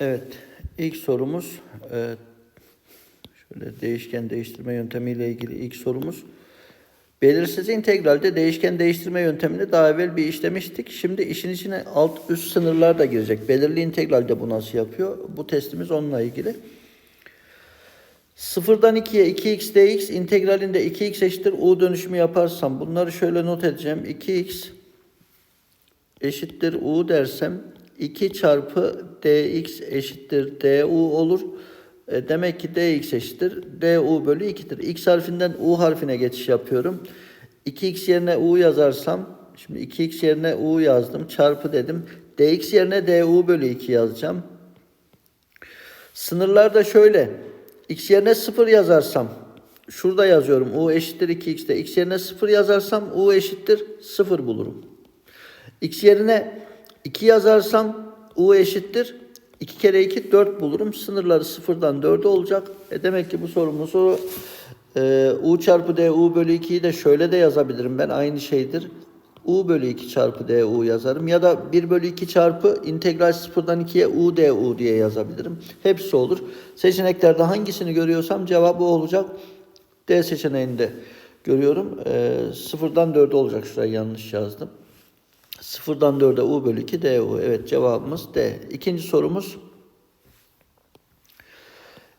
Evet, ilk sorumuz e, şöyle değişken değiştirme yöntemiyle ilgili ilk sorumuz. Belirsiz integralde değişken değiştirme yöntemini daha evvel bir işlemiştik. Şimdi işin içine alt üst sınırlar da girecek. Belirli integralde bu nasıl yapıyor? Bu testimiz onunla ilgili. Sıfırdan 2'ye 2x dx integralinde 2x eşittir u dönüşümü yaparsam bunları şöyle not edeceğim. 2x eşittir u dersem 2 çarpı dx eşittir du olur. E, demek ki dx eşittir du bölü 2'dir. x harfinden u harfine geçiş yapıyorum. 2x yerine u yazarsam şimdi 2x yerine u yazdım çarpı dedim. dx yerine du bölü 2 yazacağım. Sınırlar da şöyle. X yerine 0 yazarsam şurada yazıyorum. U eşittir 2x'te. X yerine 0 yazarsam U eşittir 0 bulurum. X yerine 2 yazarsam U eşittir 2 kere 2 4 bulurum. Sınırları 0'dan 4'e olacak. E demek ki bu sorumuzu e, U çarpı D U bölü 2'yi de şöyle de yazabilirim. Ben aynı şeydir. U bölü 2 çarpı du yazarım. Ya da 1 bölü 2 çarpı integral 0'dan 2'ye u du diye yazabilirim. Hepsi olur. Seçeneklerde hangisini görüyorsam cevabı olacak. D seçeneğinde görüyorum. Ee, 0'dan 4'e olacak. Şurayı yanlış yazdım. 0'dan 4'e u bölü 2 du. Evet cevabımız D. İkinci sorumuz.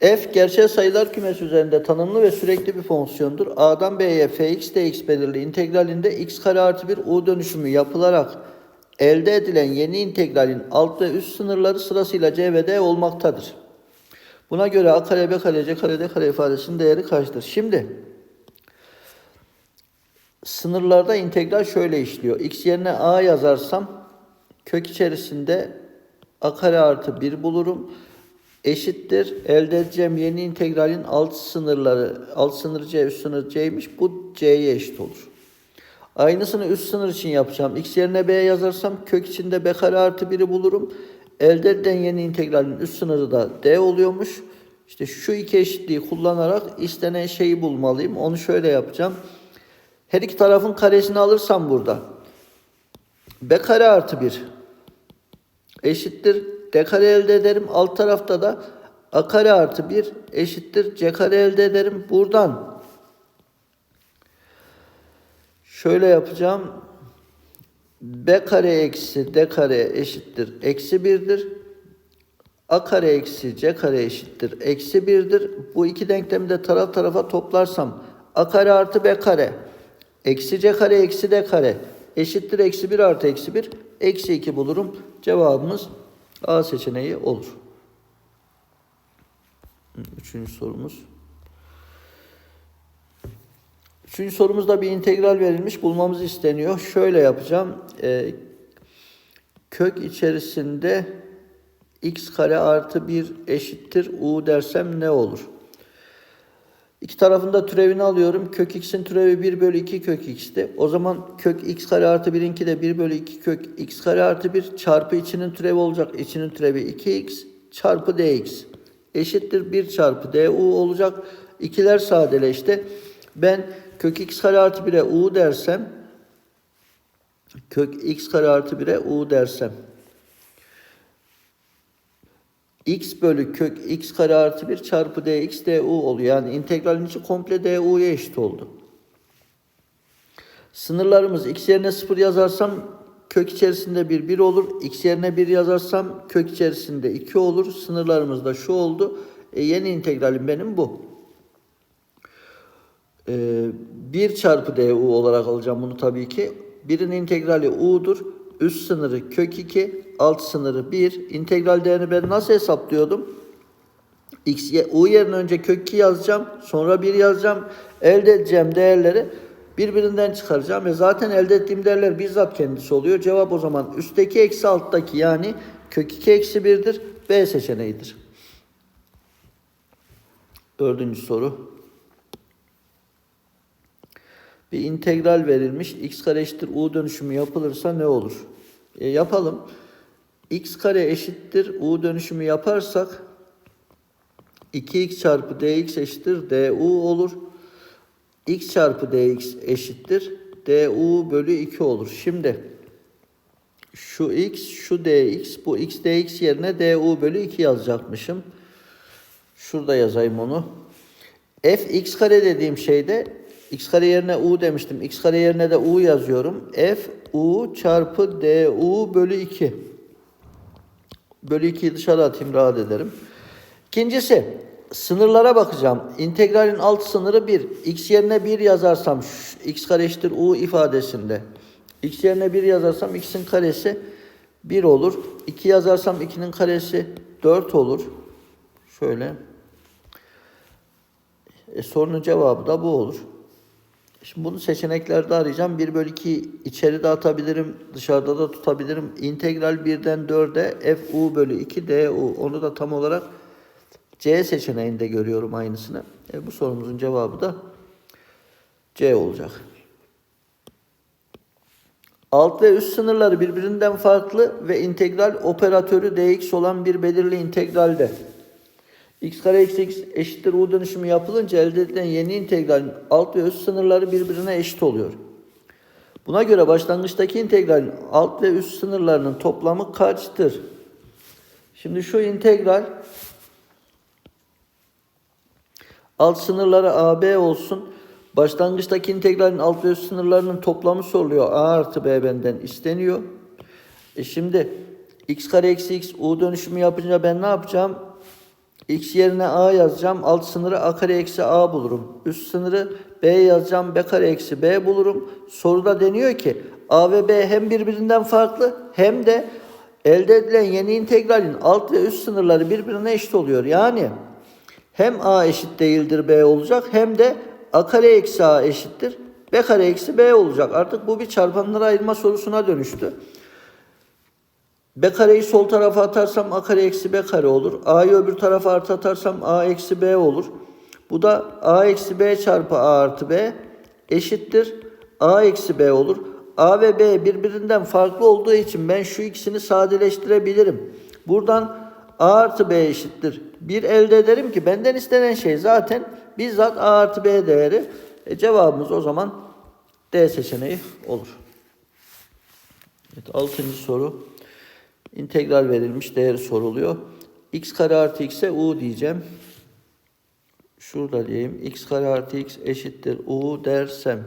F gerçel sayılar kümesi üzerinde tanımlı ve sürekli bir fonksiyondur. A'dan B'ye fx dx belirli integralinde x kare artı 1 u dönüşümü yapılarak elde edilen yeni integralin alt ve üst sınırları sırasıyla c ve d olmaktadır. Buna göre a kare b kare c kare d kare ifadesinin değeri kaçtır? Şimdi sınırlarda integral şöyle işliyor. x yerine a yazarsam kök içerisinde a kare artı 1 bulurum eşittir. Elde edeceğim yeni integralin alt sınırları, alt sınır c, üst sınır c'ymiş. Bu c'ye eşit olur. Aynısını üst sınır için yapacağım. x yerine b yazarsam kök içinde b kare artı 1'i bulurum. Elde edilen yeni integralin üst sınırı da d oluyormuş. İşte şu iki eşitliği kullanarak istenen şeyi bulmalıyım. Onu şöyle yapacağım. Her iki tarafın karesini alırsam burada. b kare artı 1 eşittir d kare elde ederim. Alt tarafta da a kare artı 1 eşittir c kare elde ederim. Buradan şöyle yapacağım. b kare eksi d kare eşittir. Eksi 1'dir. a kare eksi c kare eşittir. Eksi 1'dir. Bu iki denklemi de taraf tarafa toplarsam a kare artı b kare eksi c kare eksi d kare eşittir. Eksi 1 artı eksi 1 eksi 2 bulurum. Cevabımız A seçeneği olur. Üçüncü sorumuz. Üçüncü sorumuzda bir integral verilmiş. Bulmamız isteniyor. Şöyle yapacağım. Ee, kök içerisinde x kare artı 1 eşittir u dersem ne olur? İki tarafında türevini alıyorum. Kök x'in türevi 1 bölü 2 kök x'ti. O zaman kök x kare artı 1'inki de 1 bölü 2 kök x kare artı 1 çarpı içinin türevi olacak. İçinin türevi 2x çarpı dx eşittir 1 çarpı du olacak. İkiler sadeleşti. Ben kök x kare artı 1'e u dersem kök x kare artı 1'e u dersem x bölü kök x kare artı 1 çarpı dx du oluyor. Yani integralin içi komple du'ya eşit oldu. Sınırlarımız x yerine 0 yazarsam kök içerisinde 1 1 olur. x yerine 1 yazarsam kök içerisinde 2 olur. Sınırlarımız da şu oldu. E, yeni integralim benim bu. E, 1 çarpı du olarak alacağım bunu tabii ki. 1'in integrali u'dur. Üst sınırı kök 2, alt sınırı 1. İntegral değerini ben nasıl hesaplıyordum? X, U yerine önce kök 2 yazacağım. Sonra 1 yazacağım. Elde edeceğim değerleri birbirinden çıkaracağım. Ve zaten elde ettiğim değerler bizzat kendisi oluyor. Cevap o zaman üstteki eksi alttaki yani kök 2 eksi 1'dir. B seçeneğidir. Dördüncü soru. Bir integral verilmiş. x kare eşittir u dönüşümü yapılırsa ne olur? E, yapalım. x kare eşittir u dönüşümü yaparsak 2x çarpı dx eşittir du olur. x çarpı dx eşittir du bölü 2 olur. Şimdi Şu x, şu dx. Bu x dx yerine du bölü 2 yazacakmışım. Şurada yazayım onu. f x kare dediğim şeyde x kare yerine u demiştim. x kare yerine de u yazıyorum. f u çarpı du bölü 2. Bölü 2'yi dışarı atayım rahat ederim. İkincisi sınırlara bakacağım. İntegralin alt sınırı 1. X yerine 1 yazarsam x kare eşittir u ifadesinde. X yerine 1 yazarsam x'in karesi 1 olur. 2 yazarsam 2'nin karesi 4 olur. Şöyle. E, sorunun cevabı da bu olur. Şimdi bunu seçeneklerde arayacağım. 1 bölü 2 içeri de atabilirim. Dışarıda da tutabilirim. İntegral 1'den 4'e fu bölü 2 du. Onu da tam olarak C seçeneğinde görüyorum aynısını. E, bu sorumuzun cevabı da C olacak. Alt ve üst sınırları birbirinden farklı ve integral operatörü dx olan bir belirli integralde x kare eksi x eşittir u dönüşümü yapılınca elde edilen yeni integralin alt ve üst sınırları birbirine eşit oluyor. Buna göre başlangıçtaki integralin alt ve üst sınırlarının toplamı kaçtır? Şimdi şu integral alt sınırları AB olsun. Başlangıçtaki integralin alt ve üst sınırlarının toplamı soruluyor. A artı B benden isteniyor. E şimdi x kare eksi x u dönüşümü yapınca ben ne yapacağım? X yerine a yazacağım. Alt sınırı a kare eksi a bulurum. Üst sınırı b yazacağım. b kare eksi b bulurum. Soruda deniyor ki a ve b hem birbirinden farklı hem de elde edilen yeni integralin alt ve üst sınırları birbirine eşit oluyor. Yani hem a eşit değildir b olacak hem de a kare eksi a eşittir b kare eksi b olacak. Artık bu bir çarpanlara ayırma sorusuna dönüştü. B kareyi sol tarafa atarsam a kare eksi b kare olur. A'yı öbür tarafa artı atarsam a eksi b olur. Bu da a eksi b çarpı a artı b eşittir. a eksi b olur. a ve b birbirinden farklı olduğu için ben şu ikisini sadeleştirebilirim. Buradan a artı b eşittir. Bir elde ederim ki benden istenen şey zaten bizzat a artı b değeri. E cevabımız o zaman D seçeneği olur. Evet, altıncı soru. İntegral verilmiş değeri soruluyor. x kare artı x'e u diyeceğim. Şurada diyeyim. x kare artı x eşittir u dersem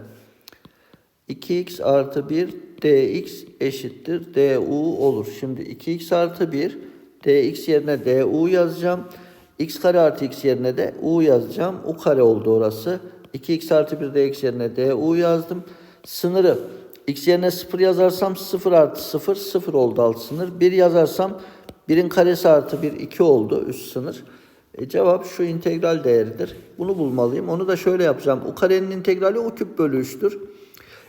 2x artı 1 dx eşittir du olur. Şimdi 2x artı 1 dx yerine du yazacağım. x kare artı x yerine de u yazacağım. u kare oldu orası. 2x artı 1 dx yerine du yazdım. Sınırı x yerine 0 yazarsam 0 artı 0 0 oldu alt sınır. 1 yazarsam 1'in karesi artı 1 2 oldu üst sınır. E cevap şu integral değeridir. Bunu bulmalıyım. Onu da şöyle yapacağım. U karenin integrali u küp bölü 3'tür.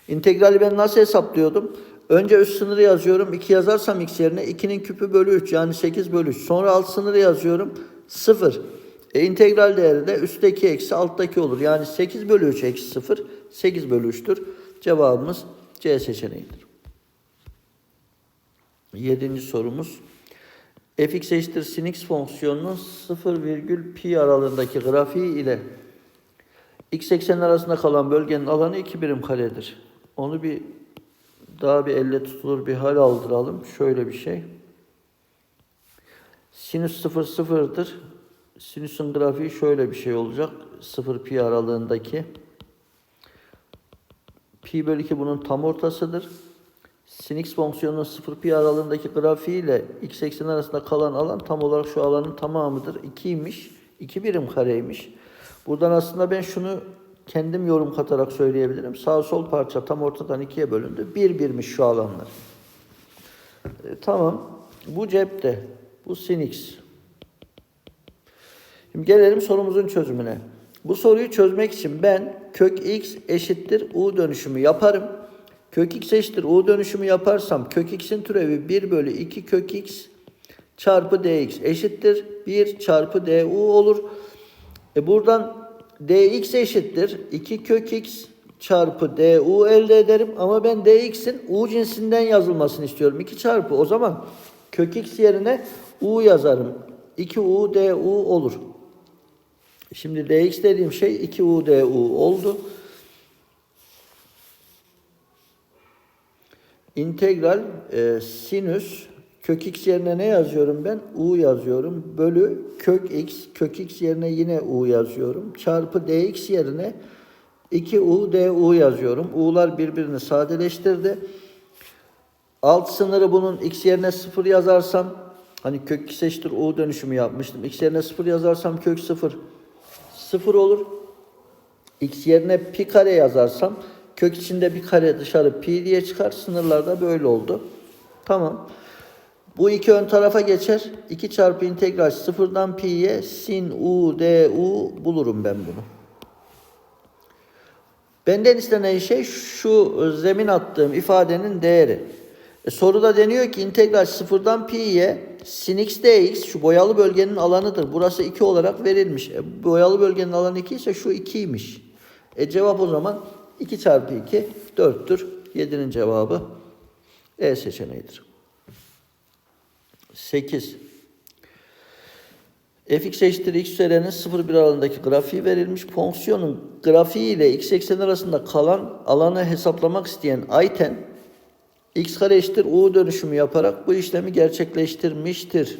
İntegrali ben nasıl hesaplıyordum? Önce üst sınırı yazıyorum. 2 yazarsam x yerine 2'nin küpü bölü 3 yani 8 bölü 3. Sonra alt sınırı yazıyorum. 0. E, integral değeri de üstteki eksi alttaki olur. Yani 8 bölü 3 eksi 0 8 bölü 3'tür. Cevabımız C seçeneğidir. Yedinci sorumuz. fx eşittir sin x fonksiyonunun 0 virgül pi aralığındaki grafiği ile x eksen arasında kalan bölgenin alanı 2 birim karedir. Onu bir daha bir elle tutulur bir hal aldıralım. Şöyle bir şey. Sinüs 0 sıfırdır. Sinüsün grafiği şöyle bir şey olacak. 0 pi aralığındaki. Pi bölü 2 bunun tam ortasıdır. Sin x fonksiyonunun 0 pi aralığındaki grafiği ile x eksen arasında kalan alan tam olarak şu alanın tamamıdır. 2'ymiş. 2 birim kareymiş. Buradan aslında ben şunu kendim yorum katarak söyleyebilirim. Sağ sol parça tam ortadan ikiye bölündü. Bir birmiş şu alanlar. E, tamam. Bu cepte. Bu sin x. Şimdi gelelim sorumuzun çözümüne. Bu soruyu çözmek için ben kök x eşittir u dönüşümü yaparım. Kök x eşittir u dönüşümü yaparsam kök x'in türevi 1 bölü 2 kök x çarpı dx eşittir 1 çarpı du olur. E buradan dx eşittir 2 kök x çarpı du elde ederim ama ben dx'in u cinsinden yazılmasını istiyorum. 2 çarpı o zaman kök x yerine u yazarım. 2u du olur. Şimdi dx dediğim şey 2u du oldu. integral e, sinüs kök x yerine ne yazıyorum ben? U yazıyorum. Bölü kök x. Kök x yerine yine u yazıyorum. Çarpı dx yerine 2u du yazıyorum. u'lar birbirini sadeleştirdi. Alt sınırı bunun x yerine 0 yazarsam hani kök x eşittir u dönüşümü yapmıştım. x yerine 0 yazarsam kök 0 0 olur. x yerine pi kare yazarsam kök içinde bir kare dışarı pi diye çıkar. Sınırlarda böyle oldu. Tamam. Bu iki ön tarafa geçer. 2 çarpı integral sıfırdan pi'ye sin u du bulurum ben bunu. Benden istenen şey şu zemin attığım ifadenin değeri. E, soruda deniyor ki integral sıfırdan pi'ye sin x dx şu boyalı bölgenin alanıdır. Burası 2 olarak verilmiş. E, boyalı bölgenin alanı 2 ise şu 2'ymiş. E cevap o zaman 2 çarpı 2 4'tür. 7'nin cevabı E seçeneğidir. 8. fx eşittir x üzerinin 0-1 aralığındaki grafiği verilmiş. Fonksiyonun grafiği ile x ekseni arasında kalan alanı hesaplamak isteyen Ayten x kare eşittir u dönüşümü yaparak bu işlemi gerçekleştirmiştir.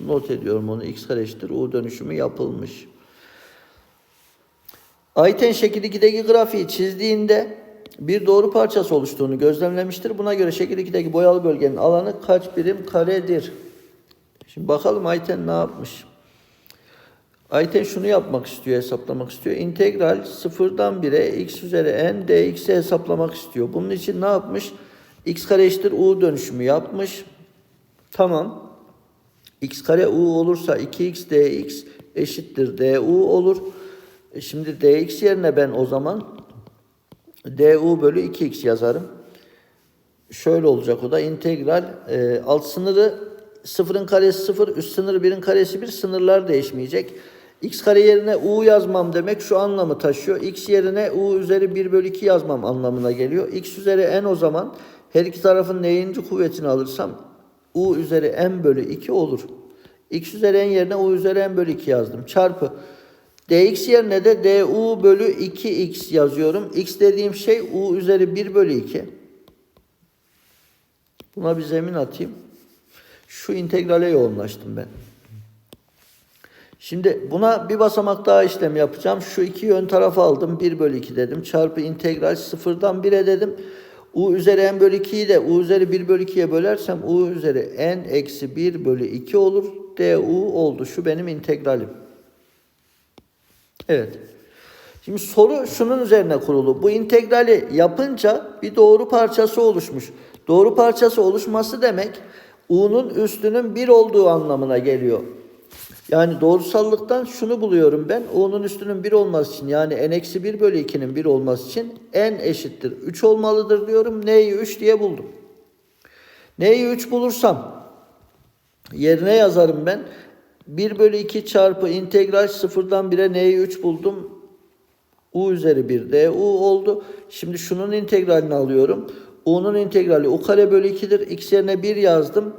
Not ediyorum onu x kare eşittir u dönüşümü yapılmış. Ayten şekil 2'deki grafiği çizdiğinde bir doğru parçası oluştuğunu gözlemlemiştir. Buna göre şekil 2'deki boyalı bölgenin alanı kaç birim karedir? Şimdi bakalım Ayten ne yapmış? Ayten şunu yapmak istiyor, hesaplamak istiyor. İntegral sıfırdan 1'e x üzeri n dx'i hesaplamak istiyor. Bunun için ne yapmış? X kare eşittir u dönüşümü yapmış. Tamam. x kare u olursa 2x dx eşittir du olur. E şimdi dx yerine ben o zaman du bölü 2x yazarım. Şöyle olacak o da integral e, alt sınırı sıfırın karesi sıfır, üst sınırı birin karesi bir sınırlar değişmeyecek. x kare yerine u yazmam demek şu anlamı taşıyor. x yerine u üzeri 1 bölü 2 yazmam anlamına geliyor. x üzeri n o zaman her iki tarafın neyinci kuvvetini alırsam u üzeri n bölü 2 olur. x üzeri n yerine u üzeri n bölü 2 yazdım. Çarpı dx yerine de du bölü 2x yazıyorum. x dediğim şey u üzeri 1 bölü 2. Buna bir zemin atayım. Şu integrale yoğunlaştım ben. Şimdi buna bir basamak daha işlem yapacağım. Şu iki ön tarafa aldım. 1 bölü 2 dedim. Çarpı integral sıfırdan 1'e dedim. U üzeri n bölü 2'yi de u üzeri 1 bölü 2'ye bölersem u üzeri n eksi 1 bölü 2 olur. du oldu. Şu benim integralim. Evet. Şimdi soru şunun üzerine kurulu. Bu integrali yapınca bir doğru parçası oluşmuş. Doğru parçası oluşması demek u'nun üstünün 1 olduğu anlamına geliyor. Yani doğrusallıktan şunu buluyorum ben. U'nun üstünün 1 olması için yani n-1 bölü 2'nin 1 olması için n eşittir 3 olmalıdır diyorum. N'yi 3 diye buldum. N'yi 3 bulursam yerine yazarım ben. 1 bölü 2 çarpı integral sıfırdan 1'e n'yi 3 buldum. U üzeri 1 d u oldu. Şimdi şunun integralini alıyorum. U'nun integrali u kare bölü 2'dir. X yerine 1 yazdım.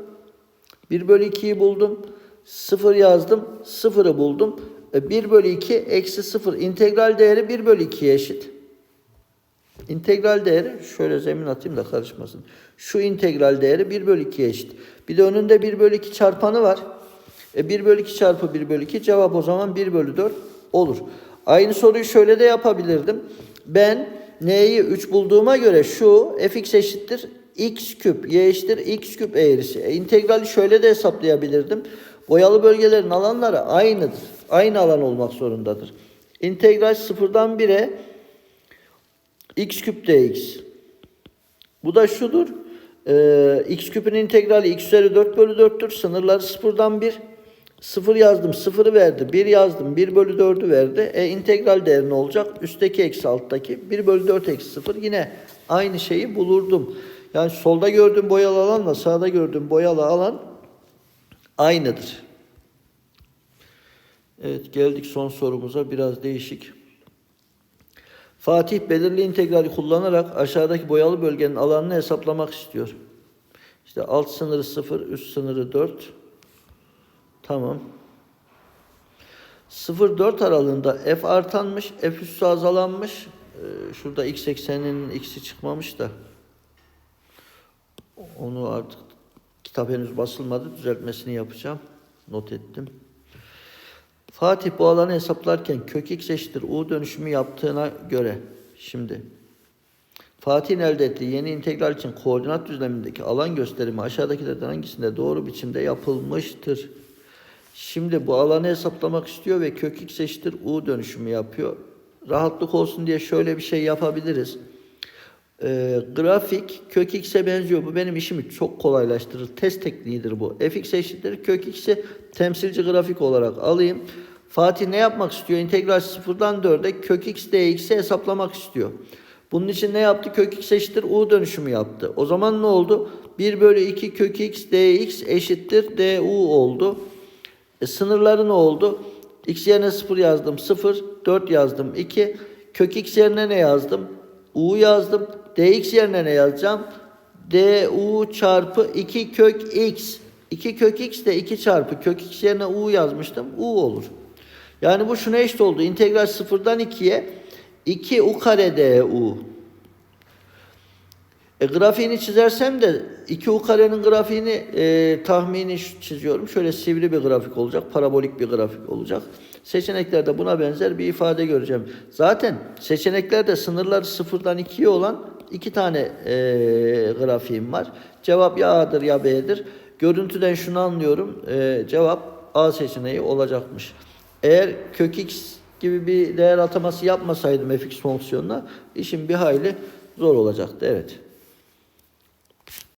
1 bölü 2'yi buldum. 0 yazdım. 0'ı buldum. 1 bölü 2 eksi 0. İntegral değeri 1 bölü 2'ye eşit. İntegral değeri şöyle zemin atayım da karışmasın. Şu integral değeri 1 bölü 2'ye eşit. Bir de önünde 1 bölü 2 çarpanı var. E 1 bölü 2 çarpı 1 bölü 2 cevap o zaman 1 bölü 4 olur. Aynı soruyu şöyle de yapabilirdim. Ben n'yi 3 bulduğuma göre şu fx eşittir x küp y eşittir x küp eğrisi. E, integrali şöyle de hesaplayabilirdim. Boyalı bölgelerin alanları aynıdır. Aynı alan olmak zorundadır. İntegral sıfırdan 1'e x küp dx. Bu da şudur. Ee, x küpün integrali x üzeri 4 bölü 4'tür. Sınırları sıfırdan 1. 0 yazdım 0'ı verdi. 1 yazdım 1 bölü 4'ü verdi. E integral değeri ne olacak? Üstteki eksi alttaki 1 bölü 4 eksi 0 yine aynı şeyi bulurdum. Yani solda gördüğüm boyalı alanla sağda gördüğüm boyalı alan aynıdır. Evet geldik son sorumuza biraz değişik. Fatih belirli integrali kullanarak aşağıdaki boyalı bölgenin alanını hesaplamak istiyor. İşte alt sınırı 0, üst sınırı 4. Tamam. 0-4 aralığında f artanmış, f üssü azalanmış. Ee, şurada x ekseninin x'i çıkmamış da. Onu artık kitap henüz basılmadı. Düzeltmesini yapacağım. Not ettim. Fatih bu alanı hesaplarken kök x eşittir u dönüşümü yaptığına göre şimdi Fatih'in elde ettiği yeni integral için koordinat düzlemindeki alan gösterimi aşağıdakilerden hangisinde doğru biçimde yapılmıştır? Şimdi bu alanı hesaplamak istiyor ve kök x eşittir u dönüşümü yapıyor. Rahatlık olsun diye şöyle bir şey yapabiliriz. Ee, grafik kök x'e benziyor. Bu benim işimi çok kolaylaştırır. Test tekniğidir bu. fx eşittir kök x'i temsilci grafik olarak alayım. Fatih ne yapmak istiyor? İntegral sıfırdan 4'e kök x dx'i hesaplamak istiyor. Bunun için ne yaptı? Kök x eşittir u dönüşümü yaptı. O zaman ne oldu? 1 bölü 2 kök x dx eşittir du oldu. E, sınırları ne oldu? X yerine 0 yazdım 0, 4 yazdım 2. Kök x yerine ne yazdım? U yazdım. Dx yerine ne yazacağım? du çarpı 2 kök x. 2 kök x de 2 çarpı kök x yerine u yazmıştım. u olur. Yani bu şuna eşit oldu. İntegral 0'dan 2'ye 2 u kare du. E, grafiğini çizersem de 2u karenin grafiğini e, tahmini çiziyorum. Şöyle sivri bir grafik olacak. Parabolik bir grafik olacak. Seçeneklerde buna benzer bir ifade göreceğim. Zaten seçeneklerde sınırları sıfırdan 2'ye olan iki tane e, grafiğim var. Cevap ya A'dır ya B'dir. Görüntüden şunu anlıyorum. E, cevap A seçeneği olacakmış. Eğer kök x gibi bir değer ataması yapmasaydım fx fonksiyonuna işim bir hayli zor olacaktı. Evet.